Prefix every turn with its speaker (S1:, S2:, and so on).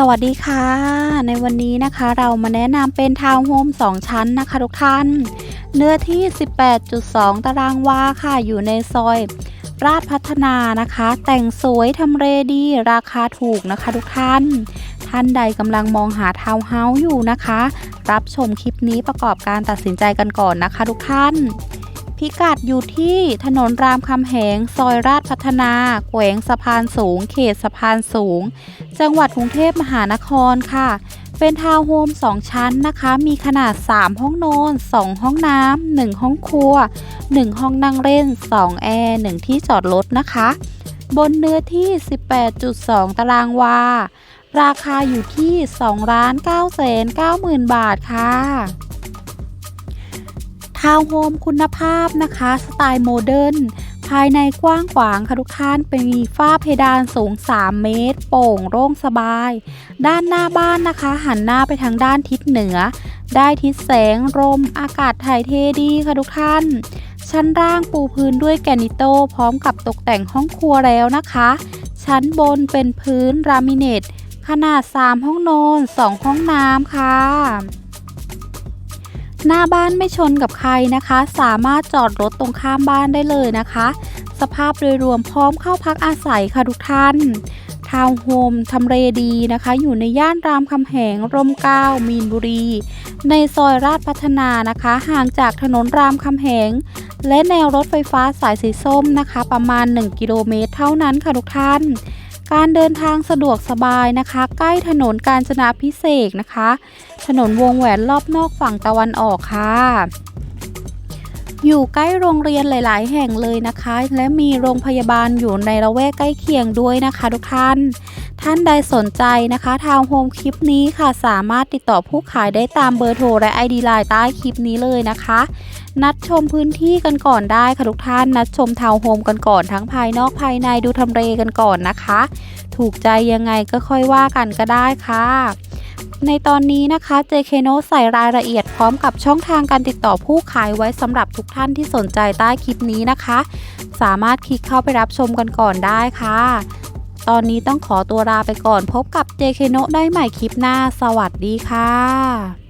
S1: สวัสดีค่ะ ในวันนี้นะคะเรามาแนะนำเป็นทาวน์โฮม 2 ชั้นนะคะทุกท่าน เนื้อที่ 18.2 ตารางวาค่ะ อยู่ในซอย ราชพัฒนานะคะ แต่งสวยทำเลดีราคาถูกนะคะทุกท่าน ท่านใดกำลังมองหาทาวน์เฮาส์อยู่นะคะ รับชมคลิปนี้ประกอบการตัดสินใจกันก่อนนะคะทุกท่าน พิกัดอยู่ที่ถนนรามคำแหง ซอยราชพัฒนา แขวงสะพานสูง เขตสะพานสูง จังหวัดกรุงเทพมหานครค่ะ เป็นทาวน์โฮม 2 ชั้นนะคะ มีขนาด 3 ห้องนอน 2 ห้องน้ำ 1 ห้องครัว 1 ห้องนั่งเล่น 2 แอร์ 1 ที่จอดรถนะคะ บนเนื้อที่ 18.2 ตารางวา ราคาอยู่ที่ 2,990,000 บาทค่ะ ทาวน์โฮมคุณภาพนะคะ สไตล์โมเดิร์นภายในกว้างขวางค่ะทุกท่านเป็นมีฝ้าเพดานสูง 3 เมตร โปร่งโล่งสบาย ด้านหน้าบ้านนะคะ หันหน้าไปทางด้านทิศเหนือ ได้ทิศแสงลมอากาศถ่ายเทดีค่ะทุกท่าน ชั้นล่างปูพื้นด้วยแกนิโตพร้อมกับตกแต่งห้องครัวแล้วนะคะ ชั้นบนเป็นพื้นรามิเนตขนาด 3 ห้องนอน 2 ห้องน้ำค่ะ หน้าบ้านไม่ชนกับใครนะคะ สามารถจอดรถตรงข้ามบ้านได้เลยนะคะ สภาพโดยรวมพร้อมเข้าพักอาศัยค่ะทุกท่านทาวน์โฮมทำเลดีนะคะ อยู่ในย่านรามคำแหง ร่มเก้า มีนบุรี ในซอยราชพัฒนานะคะ ห่างจากถนนรามคำแหง และแนวรถไฟฟ้าสายสีส้มนะคะ ประมาณ 1 กิโลเมตรเท่านั้นค่ะทุกท่าน การเดินทางสะดวกสบายนะคะ ใกล้ถนนกาญจนาพิเศษนะคะ ถนนวงแหวนรอบนอกฝั่งตะวันออกค่ะ อยู่ใกล้โรงเรียนหลาย ๆ แห่งเลยนะคะ และมีโรงพยาบาลอยู่ในละแวกใกล้เคียงด้วยนะคะ ทุกท่าน ท่านใดสนใจนะคะ ทาวโฮมคลิปนี้ค่ะสามารถติดต่อผู้ขายได้ตามเบอร์โทรและ ID ไลน์ใต้คลิปนี้เลยนะคะ นัดชมพื้นที่กันก่อนได้ค่ะทุกท่านนัดชมทาวน์โฮมกันก่อนทั้งภายนอกภายในดูทำเลกันก่อนนะคะ ถูกใจยังไงก็ค่อยว่ากันก็ได้ค่ะในตอนนี้นะคะ JK n o ใส่รายละเอียดพร้อมกับช่องทางการติดต่อผู้ขายไว้สำหรับทุกท่านที่สนใจใต้คลิปนี้นะคะ สามารถคลิกเข้าไปรับชมกันก่อนได้ค่ะ ตอนนี้ต้องขอตัวลาไปก่อนพบกับ JK โนได้ใหม่คลิปหน้า สวัสดีค่ะ